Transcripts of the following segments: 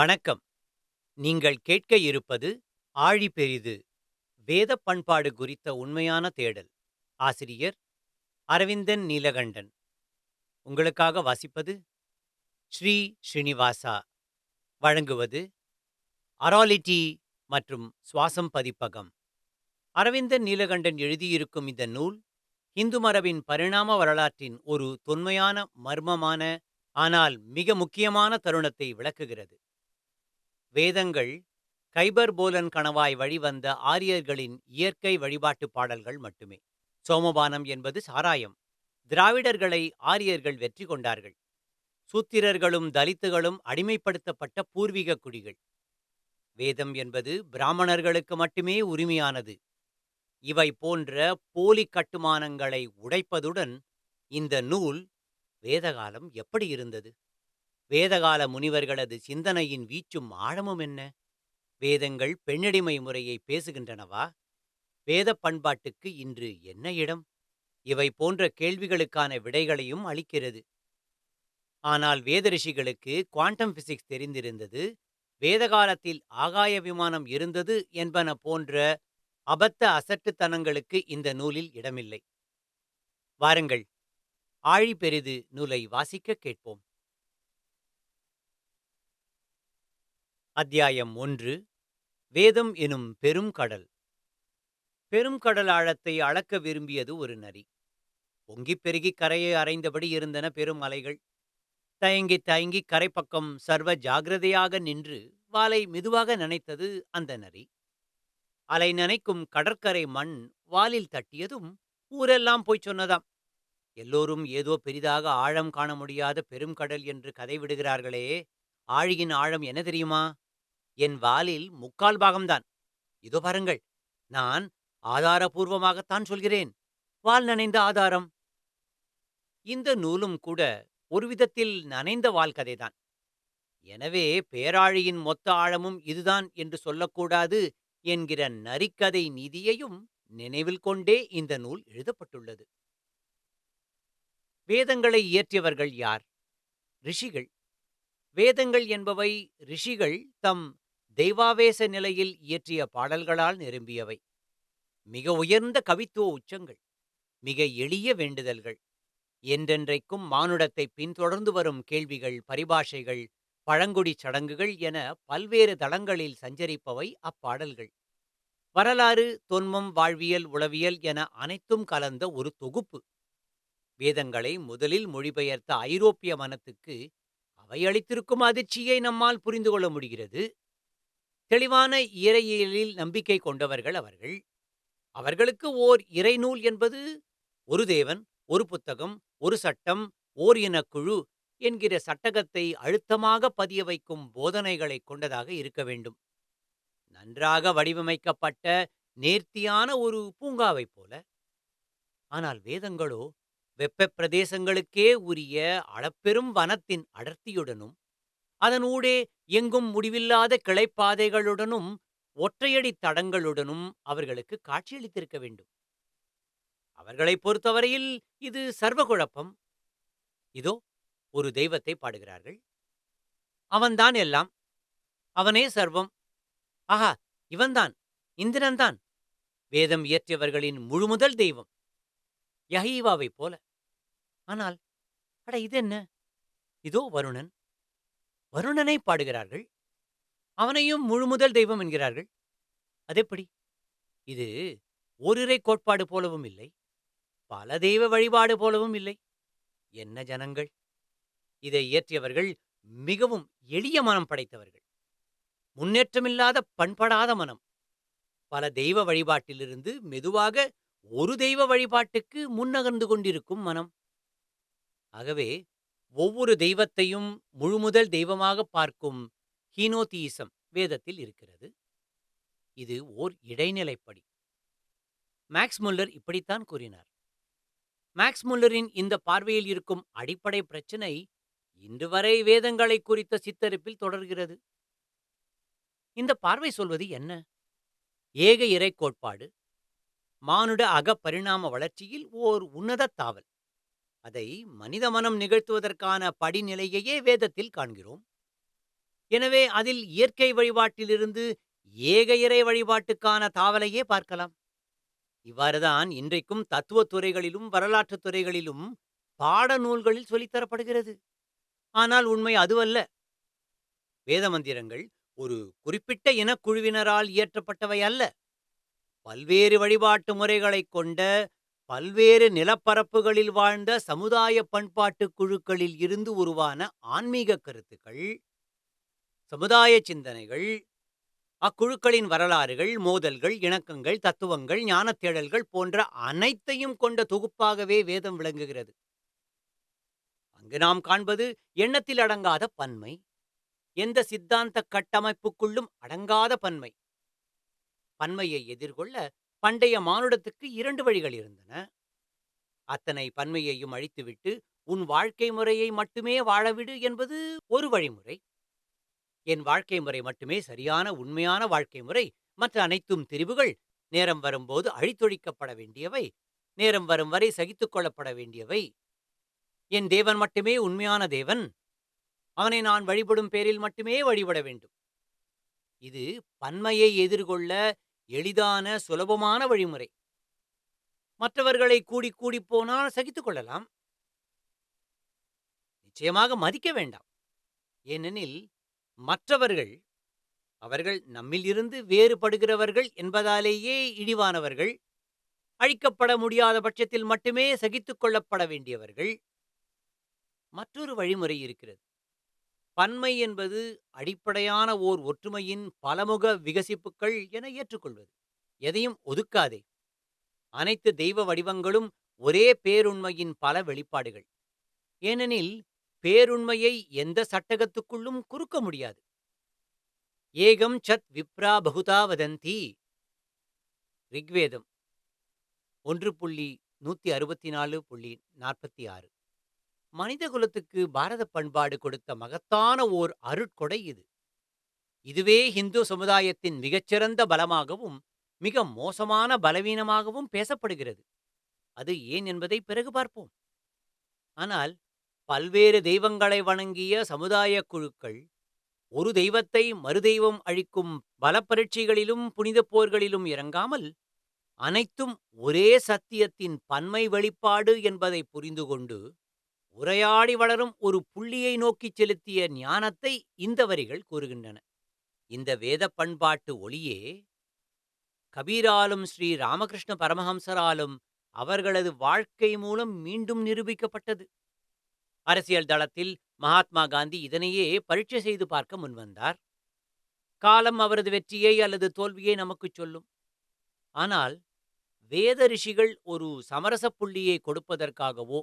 வணக்கம். நீங்கள் கேட்க இருப்பது ஆழி பெரிது. வேத பண்பாடு குறித்த உண்மையான தேடல். ஆசிரியர் அரவிந்தன் நீலகண்டன். உங்களுக்காக வாசிப்பது ஸ்ரீ ஸ்ரீனிவாசா. வழங்குவது அராலிட்டி மற்றும் சுவாசம் பதிப்பகம். அரவிந்தன் நீலகண்டன் எழுதியிருக்கும் இந்த நூல் இந்து மரபின் பரிணாம வரலாற்றின் ஒரு தொன்மையான மர்மமான ஆனால் மிக முக்கியமான தருணத்தை விளக்குகிறது. வேதங்கள் கைபர் போலன் கணவாய் வழிவந்த ஆரியர்களின் இயற்கை வழிபாட்டு பாடல்கள் மட்டுமே. சோமபானம் என்பது சாராயம். திராவிடர்களை ஆரியர்கள் வெற்றி கொண்டார்கள். சூத்திரர்களும் தலித்துகளும் அடிமைப்படுத்தப்பட்ட பூர்வீக குடிகள். வேதம் என்பது பிராமணர்களுக்கு மட்டுமே உரிமையானது. இவை போன்ற போலி கட்டுமானங்களை உடைப்பதுடன் இந்த நூல் வேதகாலம் எப்படி இருந்தது? வேதகால முனிவர்களது சிந்தனையின் வீச்சும் ஆழமும் என்ன? வேதங்கள் பெண்ணடிமை முறையை பேசுகின்றனவா? வேத பண்பாட்டுக்கு இன்று என்ன இடம்? இவை போன்ற கேள்விகளுக்கான விடைகளையும் அளிக்கிறது. ஆனால் வேதரிஷிகளுக்கு குவாண்டம் பிசிக்ஸ் தெரிந்திருந்தது வேதகாலத்தில் ஆகாய விமானம் இருந்தது என்பன போன்ற அபத்த அசட்டுத்தனங்களுக்கு இந்த நூலில் இடமில்லை. வாருங்கள் ஆழி பெரிது நூலை வாசிக்க கேட்போம். அத்தியாயம் ஒன்று. வேதம் எனும் பெரும் கடல். பெரும் கடல் ஆழத்தை அளக்க விரும்பியது ஒரு நரி. பொங்கிப் பெருகி கரையை அறைந்தபடி இருந்தன பெரும் அலைகள். தயங்கி தயங்கி கரைப்பக்கம் சர்வ ஜாகிரதையாக நின்று வாலை மெதுவாக நனைத்தது அந்த நரி. அலை நனைக்கும் கடற்கரை மண் வாலில் தட்டியதும் ஊரெல்லாம் போய் சொன்னதாம். எல்லோரும் ஏதோ பெரிதாக ஆழம் காண முடியாத பெரும் கடல் என்று கதை விடுகிறார்களே. ஆழியின் ஆழம் என்ன தெரியுமா? என் வாலில் முக்கால் பாகம்தான். இதோ பாருங்கள் நான் ஆதாரபூர்வமாகத்தான் சொல்கிறேன். வால் நனைந்த ஆதாரம். இந்த நூலும் கூட ஒருவிதத்தில் நனைந்த வால் கதைதான். எனவே பேராழியின் மொத்த ஆழமும் இதுதான் என்று சொல்லக்கூடாது என்கிற நரிக்கதை நீதியையும் நினைவில் கொண்டே இந்த நூல் எழுதப்பட்டுள்ளது. வேதங்களை இயற்றியவர்கள் யார்? ரிஷிகள். வேதங்கள் என்பவை ரிஷிகள் தம் தெய்வாவேச நிலையில் இயற்றிய பாடல்களால் நிரம்பியவை. மிக உயர்ந்த கவித்துவ உச்சங்கள் மிக எளிய வேண்டுதல்கள் என்றென்றைக்கும் மானுடத்தை பின்தொடர்ந்து வரும் கேள்விகள் பரிபாஷைகள் பழங்குடி சடங்குகள் என பல்வேறு தளங்களில் சஞ்சரிப்பவை அப்பாடல்கள். வரலாறு தொன்மம் வாழ்வியல் உளவியல் என அனைத்தும் கலந்த ஒரு தொகுப்பு. வேதங்களை முதலில் மொழிபெயர்த்த ஐரோப்பிய மனத்துக்கு அவை அளித்திருக்கும் அதிர்ச்சியை நம்மால் புரிந்து கொள்ள முடிகிறது. தெளிவான இறையியலில் நம்பிக்கை கொண்டவர்கள் அவர்கள். அவர்களுக்கு ஓர் இறைநூல் என்பது ஒரு தேவன் ஒரு புத்தகம் ஒரு சட்டம் ஓர் இனக்குழு என்கிற சட்டகத்தை அழுத்தமாக பதிய வைக்கும் போதனைகளை கொண்டதாக இருக்க வேண்டும். நன்றாக வடிவமைக்கப்பட்ட நேர்த்தியான ஒரு பூங்காவைப் போல. ஆனால் வேதங்களோ வெப்ப பிரதேசங்களுக்கே உரிய அளப்பெரும் வனத்தின் அடர்த்தியுடனும் அதனூடே எங்கும் முடிவில்லாத கிளைப்பாதைகளுடனும் ஒற்றையடி தடங்களுடனும் அவர்களுக்கு காட்சியளித்திருக்க வேண்டும். அவர்களை பொறுத்தவரையில் இது சர்வகுழப்பம். இதோ ஒரு தெய்வத்தை பாடுகிறார்கள். அவன்தான் எல்லாம். அவனே சர்வம். ஆஹா இவன்தான் இந்திரன்தான் வேதம் இயற்றியவர்களின் முழுமுதல் தெய்வம். யஹீவாவைப் போல. ஆனால் அட இது என்ன? இதோ வருணன். வருணனை பாடுகிறார்கள். அவனையும் முழுமுதல் தெய்வம் என்கிறார்கள். அதெப்படி? இது ஓரிரை கோட்பாடு போலவும் இல்லை. பல தெய்வ வழிபாடு போலவும் இல்லை. என்ன ஜனங்கள்? இதை இயற்றியவர்கள் மிகவும் எளிய மனம் படைத்தவர்கள். முன்னேற்றமில்லாத பண்படாத மனம். பல தெய்வ வழிபாட்டிலிருந்து மெதுவாக ஒரு தெய்வ வழிபாட்டுக்கு முன்னகர்ந்து கொண்டிருக்கும் மனம். ஆகவே ஒவ்வொரு தெய்வத்தையும் முழுமுதல் தெய்வமாக பார்க்கும் ஹீனோதீசம் வேதத்தில் இருக்கிறது. இது ஓர் இடைநிலைப்படி. மேக்ஸ் முல்லர் இப்படித்தான் கூறினார். மேக்ஸ் முல்லரின் இந்த பார்வையில் இருக்கும் அடிப்படை பிரச்சினை இன்று வரை வேதங்களை குறித்த சித்தரிப்பில் தொடர்கிறது. இந்த பார்வை சொல்வது என்ன? ஏக இறை கோட்பாடு மானுட அகப்பரிணாம வளர்ச்சியில் ஓர் உன்னத தாவல். அதை மனித மனம் நிகழ்த்துவதற்கான படிநிலையையே வேதத்தில் காண்கிறோம். எனவே அதில் இயற்கை வழிபாட்டிலிருந்து ஏக இறை வழிபாட்டுக்கான தாவலையே பார்க்கலாம். இவ்வாறுதான் இன்றைக்கும் தத்துவத் துறைகளிலும் வரலாற்றுத் துறைகளிலும் பாட நூல்களில் சொல்லித்தரப்படுகிறது ஆனால் உண்மை அதுவல்ல. வேத மந்திரங்கள் ஒரு குறிப்பிட்ட இனக்குழுவினரால் இயற்றப்பட்டவை அல்ல. பல்வேறு வழிபாட்டு முறைகளைக் கொண்ட பல்வேறு நிலப்பரப்புகளில் வாழ்ந்த சமுதாய பண்பாட்டு குழுக்களில் இருந்து உருவான ஆன்மீக கருத்துக்கள் சமுதாய சிந்தனைகள் அக்குழுக்களின் வரலாறுகள் மோதல்கள் இணக்கங்கள் தத்துவங்கள் ஞானத் தேடல்கள் போன்ற அனைத்தையும் கொண்ட தொகுப்பாகவே வேதம் விளங்குகிறது. அங்கு நாம் காண்பது எண்ணத்தில் அடங்காத பன்மை எந்த சித்தாந்த கட்டமைப்புக்குள்ளும் அடங்காத பன்மை. பன்மையை எதிர்கொள்ள பண்டைய மானுடத்துக்கு இரண்டு வழிகள் இருந்தன. அத்தனை பன்மையையும் அழித்துவிட்டு உன் வாழ்க்கை முறையை மட்டுமே வாழவிடு என்பது ஒரு வழிமுறை. என் வாழ்க்கை முறை மட்டுமே சரியான உண்மையான வாழ்க்கை முறை. மற்ற அனைத்தும் திரிவுகள் நேரம் வரும்போது அழித்தொழிக்கப்பட வேண்டியவை நேரம் வரும் வரை சகித்துக் கொள்ளப்பட வேண்டியவை. என் தேவன் மட்டுமே உண்மையான தேவன். அவனை நான் வழிபடும் பேரில் மட்டுமே வழிபட வேண்டும். இது பன்மையை எதிர்கொள்ள எளிதான சுலபமான வழிமுறை. மற்றவர்களை கூடி கூடி போனால் சகித்துக் கொள்ளலாம். நிச்சயமாக மதிக்க வேண்டாம். ஏனெனில் மற்றவர்கள் அவர்கள் நம்மிலிருந்து வேறுபடுகிறவர்கள் என்பதாலேயே இழிவானவர்கள் அழிக்கப்பட முடியாத பட்சத்தில் மட்டுமே சகித்துக் கொள்ளப்பட வேண்டியவர்கள். மற்றொரு வழிமுறை இருக்கிறது. பன்மை என்பது அடிப்படையான ஓர் ஒற்றுமையின் பலமுக விகசிப்புகள் என ஏற்றுக்கொள்வது. எதையும் ஒதுக்காதே. அனைத்து தெய்வ வடிவங்களும் ஒரே பேருண்மையின் பல வெளிப்பாடுகள். ஏனெனில் பேருண்மையை எந்த சட்டகத்துக்குள்ளும் குறுக்க முடியாது. ஏகம் சத் விப்ரா பகுதா வதந்தி. ரிக்வேதம். ஒன்று புள்ளி நூத்தி அறுபத்தி நாலு புள்ளி நாற்பத்தி ஆறு. மனித குலத்துக்கு பாரத பண்பாடு கொடுத்த மகத்தான ஓர் அருட்கொடை இது. இதுவே இந்து சமுதாயத்தின் மிகச்சிறந்த பலமாகவும் மிக மோசமான பலவீனமாகவும் பேசப்படுகிறது. அது ஏன் என்பதை பிறகு பார்ப்போம். ஆனால் பல்வேறு தெய்வங்களை வணங்கிய சமுதாய குழுக்கள் ஒரு தெய்வத்தை மறுதெய்வம் அழிக்கும் பலப்பரீட்சைகளிலும் புனித போர்களிலும் இறங்காமல் அனைத்தும் ஒரே சத்தியத்தின் பன்மை வெளிப்பாடு என்பதை புரிந்து கொண்டு உரையாடி வளரும் ஒரு புள்ளியை நோக்கிச் செலுத்திய ஞானத்தை இந்த வரிகள் கூறுகின்றன. இந்த வேத பண்பாட்டு ஒளியே கபீராலும் ஸ்ரீ ராமகிருஷ்ண பரமஹம்சராலும் அவர்களது வாழ்க்கை மூலம் மீண்டும் நிரூபிக்கப்பட்டது. அரசியல் தளத்தில் மகாத்மா காந்தி இதனையே பரீட்சை செய்து பார்க்க முன்வந்தார் காலம் அவரது வெற்றியை அல்லது தோல்வியை நமக்குச் சொல்லும். ஆனால் வேத ரிஷிகள் ஒரு சமரச புள்ளியை கொடுப்பதற்காகவோ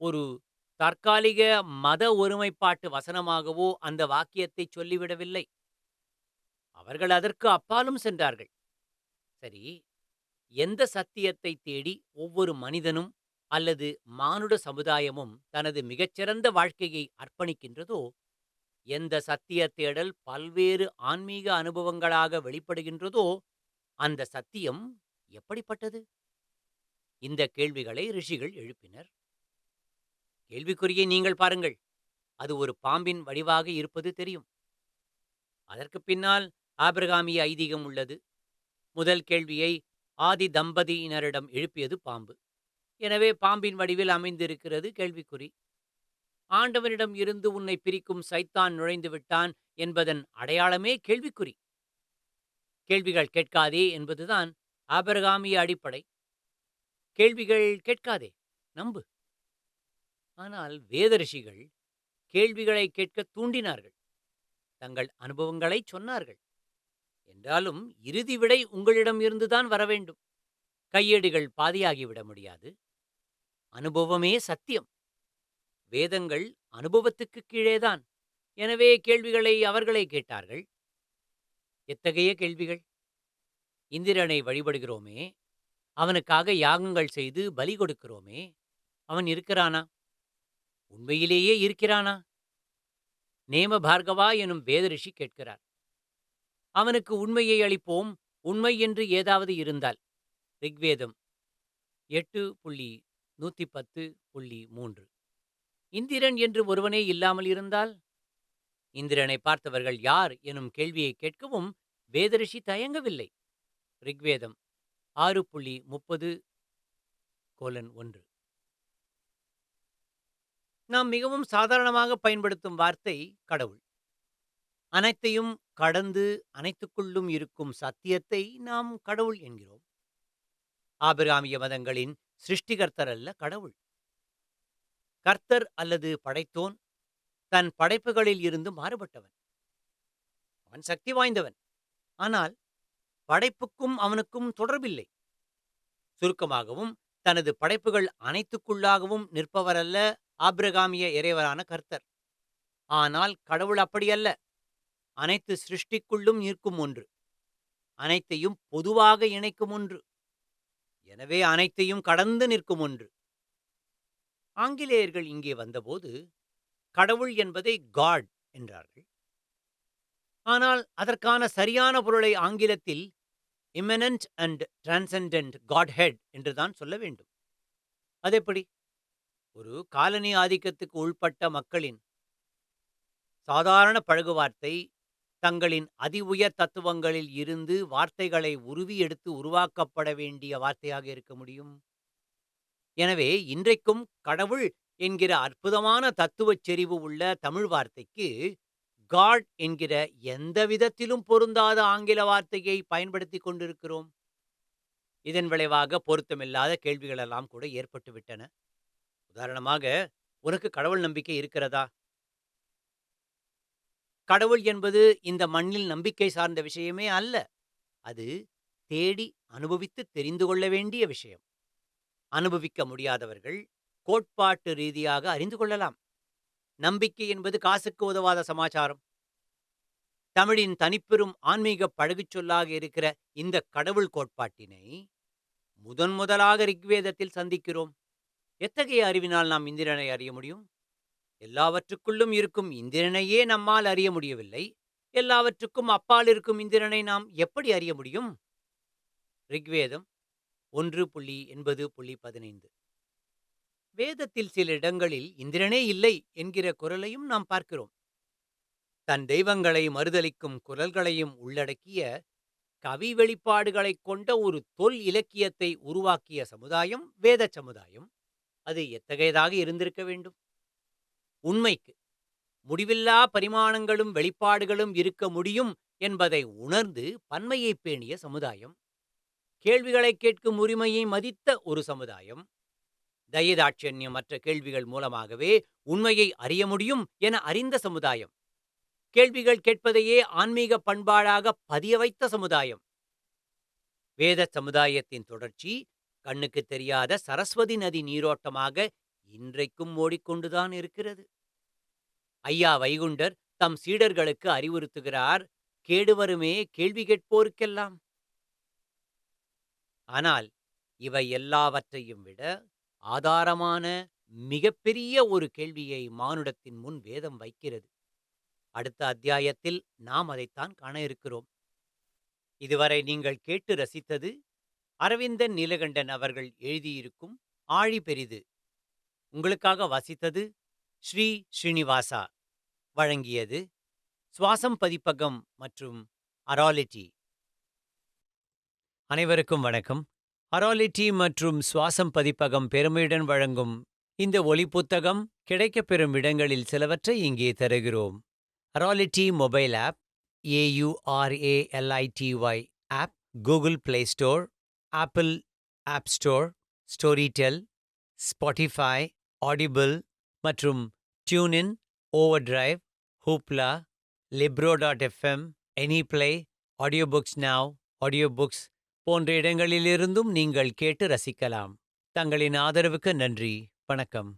ஒரு தற்காலிக மத ஒருமைப்பாட்டு வசனமாகவோ அந்த வாக்கியத்தை சொல்லிவிடவில்லை. அவர்கள் அதற்கு அப்பாலும் சென்றார்கள். சரி எந்த சத்தியத்தை தேடி ஒவ்வொரு மனிதனும் அல்லது மானுட சமுதாயமும் தனது மிகச்சிறந்த வாழ்க்கையை அர்ப்பணிக்கின்றதோ எந்த சத்திய தேடல் பல்வேறு ஆன்மீக அனுபவங்களாக வெளிப்படுகின்றதோ அந்த சத்தியம் எப்படிப்பட்டது? இந்த கேள்விகளை ரிஷிகள் எழுப்பினர். கேள்விக்குறியை நீங்கள் பாருங்கள். அது ஒரு பாம்பின் வடிவாக இருப்பது தெரியும். அதற்கு பின்னால் ஆபிரகாமிய ஐதீகம் உள்ளது. முதல் கேள்வியை ஆதி தம்பதியினரிடம் எழுப்பியது பாம்பு. எனவே பாம்பின் வடிவில் அமைந்திருக்கிறது கேள்விக்குறி. ஆண்டவனிடம் இருந்து உன்னை பிரிக்கும் சைத்தான் நுழைந்து விட்டான் என்பதன் அடையாளமே கேள்விக்குறி. கேள்விகள் கேட்காதே என்பதுதான் ஆபரகாமிய அடிப்படை. கேள்விகள் கேட்காதே. நம்பு. ஆனால் வேதரிஷிகள் கேள்விகளை கேட்க தூண்டினார்கள். தங்கள் அனுபவங்களை சொன்னார்கள். என்றாலும் இறுதி விடை உங்களிடம் இருந்துதான் வர வேண்டும். கையேடுகள் பாதியாகிவிட முடியாது. அனுபவமே சத்தியம். வேதங்கள் அனுபவத்துக்கு கீழேதான். எனவே கேள்விகளை அவர்களே கேட்டார்கள். எத்தகைய கேள்விகள்? இந்திரனை வழிபடுகிறோமே. அவனுக்காக யாகங்கள் செய்து பலி கொடுக்கிறோமே. அவன் இருக்கிறானா? உண்மையிலேயே இருக்கிறானா? நேம பார்கவா எனும் வேதரிஷி கேட்கிறார். அவனுக்கு உண்மையை அளிப்போம் உண்மை என்று ஏதாவது இருந்தால். ரிக்வேதம் எட்டு புள்ளி நூத்தி பத்து புள்ளி மூன்று. இந்திரன் என்று ஒருவனே இல்லாமல் இருந்தால்? இந்திரனை பார்த்தவர்கள் யார் எனும் கேள்வியை கேட்கவும் வேதரிஷி தயங்கவில்லை. ரிக்வேதம் ஆறு புள்ளி முப்பது கோலன் ஒன்று. நாம் மிகவும் சாதாரணமாக பயன்படுத்தும் வார்த்தை கடவுள். அனைத்தையும் கடந்து அனைத்துக்குள்ளும் இருக்கும் சத்தியத்தை நாம் கடவுள் என்கிறோம். ஆபிராமிய மதங்களின் சிருஷ்டிகர்த்தர் அல்ல கடவுள். கர்த்தர் அல்லது படைத்தோன் தன் படைப்புகளில் இருந்து மாறுபட்டவன். அவன் சக்தி வாய்ந்தவன். ஆனால் படைப்புக்கும் அவனுக்கும் தொடர்பில்லை. சுருக்கமாகவும் தனது படைப்புகள் அனைத்துக்குள்ளாகவும் நிற்பவரல்ல ஆபிரகாமிய இறைவரான கர்த்தர். ஆனால் கடவுள் அப்படியல்ல. அனைத்து சிருஷ்டிக்குள்ளும் நிற்கும் ஒன்று. அனைத்தையும் பொதுவாக இணைக்கும் ஒன்று. எனவே அனைத்தையும் கடந்து நிற்கும் ஒன்று. ஆங்கிலேயர்கள் இங்கே வந்தபோது கடவுள் என்பதை காட் என்றார்கள். ஆனால் அதற்கான சரியான பொருளை ஆங்கிலத்தில் immanent and transcendent God head என்றுதான் சொல்ல வேண்டும். அதெப்படி? ஒரு காலனி ஆதிக்கத்துக்கு உள்பட்ட மக்களின் சாதாரண பழகுவார்த்தை தங்களின் அதி உயர் தத்துவங்களில் இருந்து வார்த்தைகளை உருவி எடுத்து உருவாக்கப்பட வேண்டிய வார்த்தையாக இருக்க முடியும்? எனவே இன்றைக்கும் கடவுள் என்கிற அற்புதமான தத்துவச் செறிவு உள்ள தமிழ் வார்த்தைக்கு காட் என்கிற எந்த விதத்திலும் பொருந்தாத ஆங்கில வார்த்தையை பயன்படுத்தி கொண்டிருக்கிறோம்? இதன் விளைவாக பொருத்தமில்லாத கேள்விகளெல்லாம் கூட ஏற்பட்டுவிட்டன உதாரணமாக உனக்கு கடவுள் நம்பிக்கை இருக்கிறதா? கடவுள் என்பது இந்த மண்ணில் நம்பிக்கை சார்ந்த விஷயமே அல்ல. அது தேடி அனுபவித்து தெரிந்து கொள்ள வேண்டிய விஷயம். அனுபவிக்க முடியாதவர்கள் கோட்பாட்டு ரீதியாக அறிந்து கொள்ளலாம். நம்பிக்கை என்பது காசுக்கு உதவாத சமாச்சாரம். தமிழின் தனிப்பெரும் ஆன்மீக பழகுச் சொல்லாக இருக்கிற இந்த கடவுள் கோட்பாட்டினை முதன் முதலாக ரிக்வேதத்தில் சந்திக்கிறோம். எத்தகைய அறிவினால் நாம் இந்திரனை அறிய முடியும்? எல்லாவற்றுக்குள்ளும் இருக்கும் இந்திரனையே நம்மால் அறிய முடியவில்லை. எல்லாவற்றுக்கும் அப்பால் இருக்கும் இந்திரனை நாம் எப்படி அறிய முடியும்? ரிக்வேதம் ஒன்று புள்ளி எண்பது புள்ளி பதினைந்து. வேதத்தில் சில இடங்களில் இந்திரனே இல்லை என்கிற குரலையும் நாம் பார்க்கிறோம். தன் தெய்வங்களை மறுதலிக்கும் குரல்களையும் உள்ளடக்கிய கவி வெளிப்பாடுகளைக் கொண்ட ஒரு தொல் இலக்கியத்தை உருவாக்கிய சமுதாயம் வேத சமுதாயம். அது எத்தகையதாக இருந்திருக்க வேண்டும்? உண்மைக்கு முடிவில்லா பரிமாணங்களும் வெளிப்பாடுகளும் இருக்க முடியும் என்பதை உணர்ந்து பன்மையை பேணிய சமுதாயம் கேள்விகளை கேட்கும் உரிமையை மதித்த ஒரு சமுதாயம் தயதாட்சண்யம் மற்ற கேள்விகள் மூலமாகவே உண்மையை அறிய முடியும் என அறிந்த சமுதாயம் கேள்விகள் கேட்பதையே ஆன்மீக பண்பாடாக பதிய வைத்த சமுதாயம். வேத சமுதாயத்தின் தொடர்ச்சி கண்ணுக்கு தெரியாத சரஸ்வதி நதி நீரோட்டமாக இன்றைக்கும் ஓடிக்கொண்டுதான் இருக்கிறது. ஐயா வைகுண்டர் தம் சீடர்களுக்கு அறிவுறுத்துகிறார் கேடுவருமே கேள்வி கேட்போருக்கெல்லாம். ஆனால் இவை எல்லாவற்றையும் விட ஆதாரமான மிகப்பெரிய ஒரு கேள்வியை மானுடத்தின் முன் வேதம் வைக்கிறது. அடுத்த அத்தியாயத்தில் நாம் அதைத்தான் காண இருக்கிறோம். இதுவரை நீங்கள் கேட்டு ரசித்தது அரவிந்தன் நீலகண்டன் அவர்கள் எழுதியிருக்கும் ஆழி பெரிது. உங்களுக்காக வாசித்தது ஸ்ரீ ஸ்ரீனிவாசா. வழங்கியது சுவாசம் பதிப்பகம் மற்றும் அராலிட்டி. அனைவருக்கும் வணக்கம். அராலிட்டி மற்றும் சுவாசம் பதிப்பகம் பெருமையுடன் வழங்கும் இந்த ஒலி புத்தகம் கிடைக்கப்பெறும் இடங்களில் சிலவற்றை இங்கே தருகிறோம். அராலிட்டி mobile app AURALITY app Google play store apple app store Storytel Spotify audible மற்றும் டியூனின் over drive ஹூப்லா லிப்ரோ dot FM any play audio books நாவ் ஆடியோ புக்ஸ் போன்ற இடங்களிலிருந்தும் நீங்கள் கேட்டு ரசிக்கலாம். தங்களின் ஆதரவுக்கு நன்றி. வணக்கம்.